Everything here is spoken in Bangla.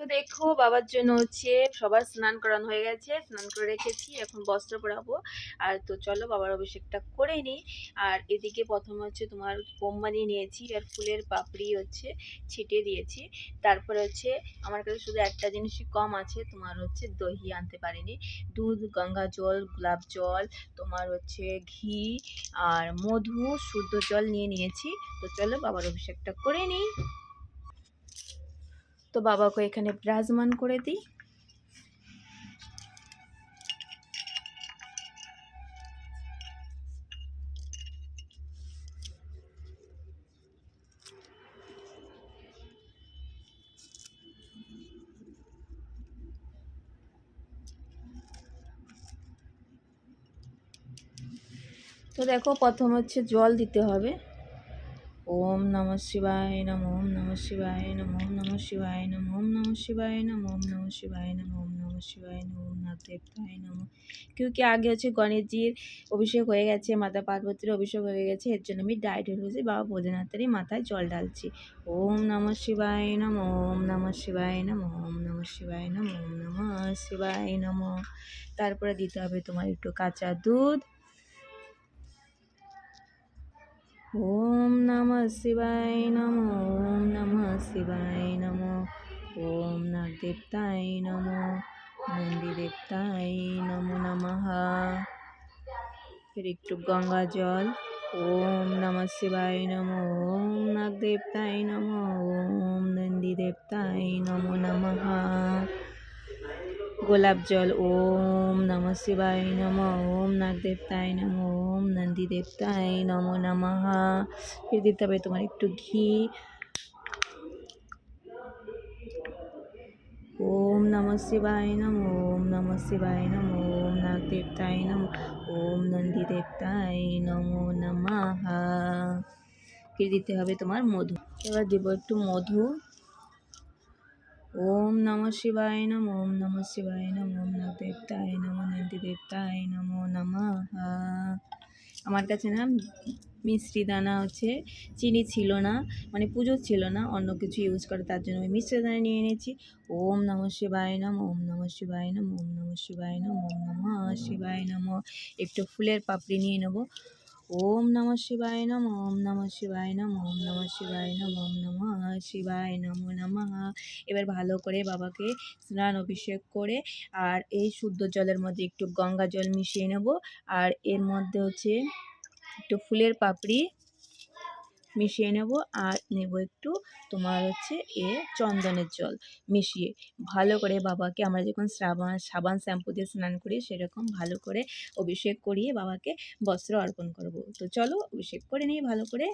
তো দেখো, বাবার জন্য হচ্ছে সবার স্নান করানো হয়ে গেছে। স্নান করে রেখেছি, এখন বস্ত্র পরাবো। আর তো চলো, বাবার অভিষেকটা করে নিই। আর এদিকে প্রথম হচ্ছে তোমার কোম্বানি নিয়েছি, আর ফুলের পাপড়ি হচ্ছে ছিটিয়ে দিয়েছি। তারপরে হচ্ছে আমার কাছে শুধু একটা জিনিসই কম আছে, তোমার হচ্ছে দহি আনতে পারিনি। দুধ, গঙ্গা জল, গোলাপ জল, তোমার হচ্ছে ঘি, আর মধু, শুদ্ধ জল নিয়ে নিয়েছি। তো চলো, বাবার অভিষেকটা করে নিই। তো বাবাকে এখানে বিরাজমান করে দিই। তো দেখো প্রথম হচ্ছে জল দিতে হবে। ওম নম শিবায় নম ওম নম শিবায় নম ওম নম শিবায় নম ওম নম শিবায় নম ওম নম শিবায় নম ওম নম শিবায় নম ওম নাথদেবতায় নম কি আগে হচ্ছে গণেশজির অভিষেক হয়ে গেছে মাতা পার্বতীর অভিষেক হয়ে গেছে এর জন্য আমি ডায়েট হয়েছি বাবা ভোজনাথেরই মাথায় জল ঢালছি ওম নম শিবায় নম ওম নম শিবায় নম ওম নম শিবায় নম ওম নম শিবায় নম তারপরে দিতে হবে তোমার একটু কাঁচা দুধ ওম নমঃ শিবায় নম, ওম নমঃ শিবায় নম, ওম নাগদেবতায় নম নন্দীদেবতায় নমো নমঃ। ফের একটু গঙ্গা জল, ওম নমঃ শিবায় নম, ওম নাগদেবতায় নম, ওম নন্দীদেবতায় নমো নমঃ। গোলাপ জল, ওম নম শিবায় নম, ওম নাগদেবতায় নম, ওম নন্দী দেবতায় নম নমঃ। ফির দিতে হবে তোমার একটু ঘি। ওম নম শিবায় নম, ওম নম শিবায় নম, ওম নাগদেবতায় নম, ওম নন্দী দেবতায় নমো নমঃ। ফির দিতে হবে তোমার মধু। এবার দেবো একটু মধু। ওম নম শিবায় নম, ওম নম শিবায় নম, ওম দেবতায় নম, নন্দী দেবতায় নমো, নমঃ। আমার কাছে না মিষ্টি দানা হচ্ছে, চিনি ছিল না মানে পুজো ছিল না, অন্য কিছু ইউজ করে, তার জন্য আমি মিষ্টি দানা নিয়ে এনেছি। ওম নম শিবায় নম, ওম নম শিবায় নম, ওম নম শিবায় নম, ওম নম শিবায় নম। একটু ফুলের পাপড়ি নিয়ে নেব। ওম নম শিবায় নম, ওম নম শিবায় নম, ওম নম শিবায় নম, ওম নম শিবায় নম নম। এবার ভালো করে বাবাকে স্নান অভিষেক করে আর এই শুদ্ধ জলের মধ্যে একটু গঙ্গা জল মিশিয়ে নেব। আর এর মধ্যে হচ্ছে একটু ফুলের পাপড়ি মিশিয়ে নেব আর নেব একটু তোমার হচ্ছে এ চন্দনের জল মিশিয়ে। ভালো করে বাবাকে আমরা যখন সাবান সাবান শ্যাম্পু দিয়ে স্নান করি সেরকম ভালো করে অভিষেক করিয়ে বাবাকে বস্ত্র অর্পণ করব। তো চলো অভিষেক করে নিই ভালো করে।